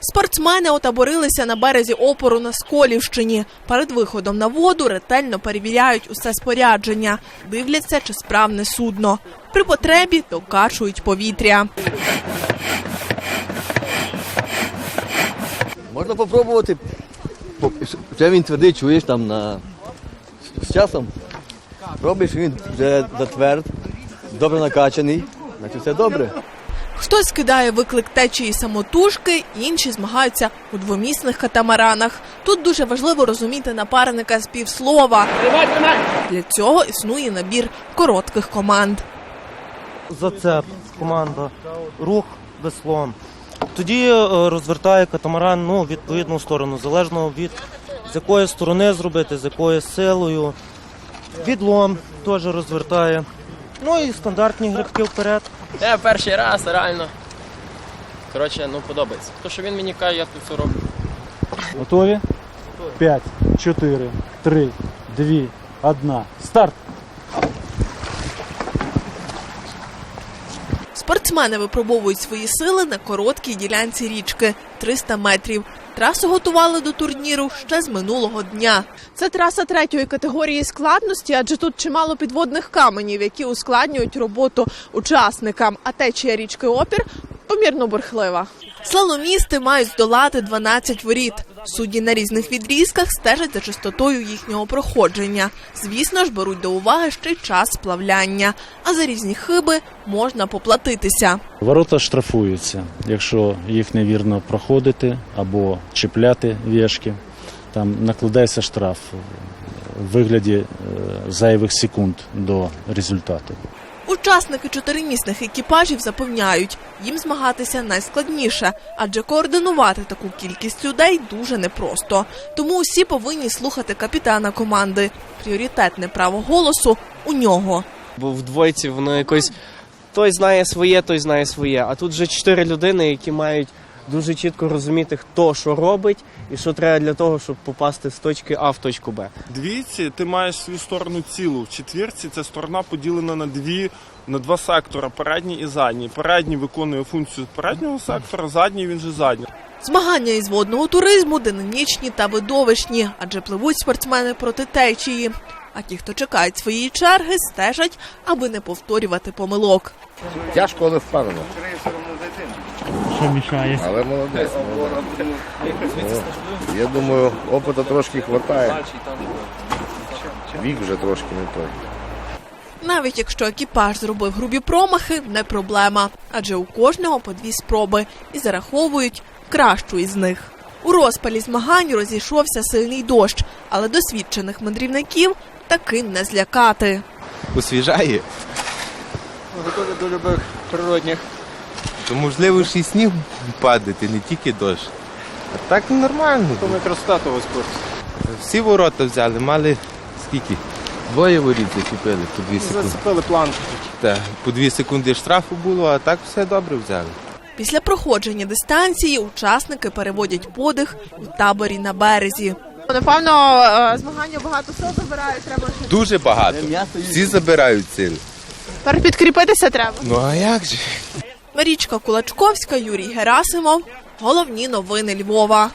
Спортсмени отаборилися на березі опору на Сколівщині. Перед виходом на воду ретельно перевіряють усе спорядження, дивляться, чи справне судно. При потребі докачують повітря. Можна попробувати. По- Вже він твердий, чуєш там на з часом. Робиш, він вже затверд, добре накачаний, значить все добре. Хтось кидає виклик течії самотужки, інші змагаються у двомісних катамаранах. Тут дуже важливо розуміти напарника з півслова. Для цього існує набір коротких команд. зацеп, команда, рух веслом. Тоді е, розвертає катамаран ну, відповідну сторону, залежно від з якої сторони зробити, з якою силою. Відлом теж розвертає. Ну і стандартні грибки вперед. Я перший раз, реально. Коротше, ну подобається. То, що він мені каже, я тут все роблю. Готові? 5, 4, 3, 2, 1. Старт! Спортсмени випробовують свої сили на короткій ділянці річки 300 метрів. Трасу готували до турніру ще з минулого дня. Це траса третьої категорії складності, адже тут чимало підводних каменів, які ускладнюють роботу учасникам. А течія річки Опір помірно бурхлива. Слаломісти мають здолати 12 воріт. Судді на різних відрізках стежать за чистотою їхнього проходження. Звісно ж, беруть до уваги ще й час сплавляння. А за різні хиби можна поплатитися. Ворота штрафуються, якщо їх невірно проходити або чіпляти вішки. Там накладається штраф в вигляді е, зайвих секунд до результату. Учасники чотиримісних екіпажів запевняють, їм змагатися найскладніше, адже координувати таку кількість людей дуже непросто. Тому усі повинні слухати капітана команди. Пріоритетне право голосу у нього. Бо в двойці воно якось той знає своє, той знає своє. А тут вже чотири людини, які мають дуже чітко розуміти, хто що робить і що треба для того, щоб попасти з точки А в точку Б. Двійці ти маєш свою сторону цілу. В четвірці ця сторона поділена на дві на два сектора передній і задній. Передній виконує функцію переднього сектора, задній він же задній. Змагання із водного туризму динамічні та видовищні, адже пливуть спортсмени проти течії. А ті, хто чекають своєї черги, стежать, аби не повторювати помилок. Тяжко, але впевнено. Що мішає? Але молодець. молодець. Я думаю, опиту трошки вистачає. Вік вже трошки не той. Навіть якщо екіпаж зробив грубі промахи, не проблема, адже у кожного по дві спроби і зараховують кращу із них. У розпалі змагань розійшовся сильний дощ, але досвідчених мандрівників таким не злякати. освіжає. Готові до любих природних. То можливо ще й сніг падати, не тільки дощ. А так нормально. Мікростатовий спорт. Всі ворота взяли, мали скільки? Двоє воріт зачепили по дві секунди. Зацепили планку. Так, по дві секунди штрафу було, а так все добре взяли. Після проходження дистанції учасники переводять подих у таборі на березі. Напевно, змагання багато сил забирають. Треба Дуже багато. Всі забирають сили. підкріпитися. Треба. Ну а як же? Марічка Кулачковська, Юрій Герасимов. Головні новини Львова.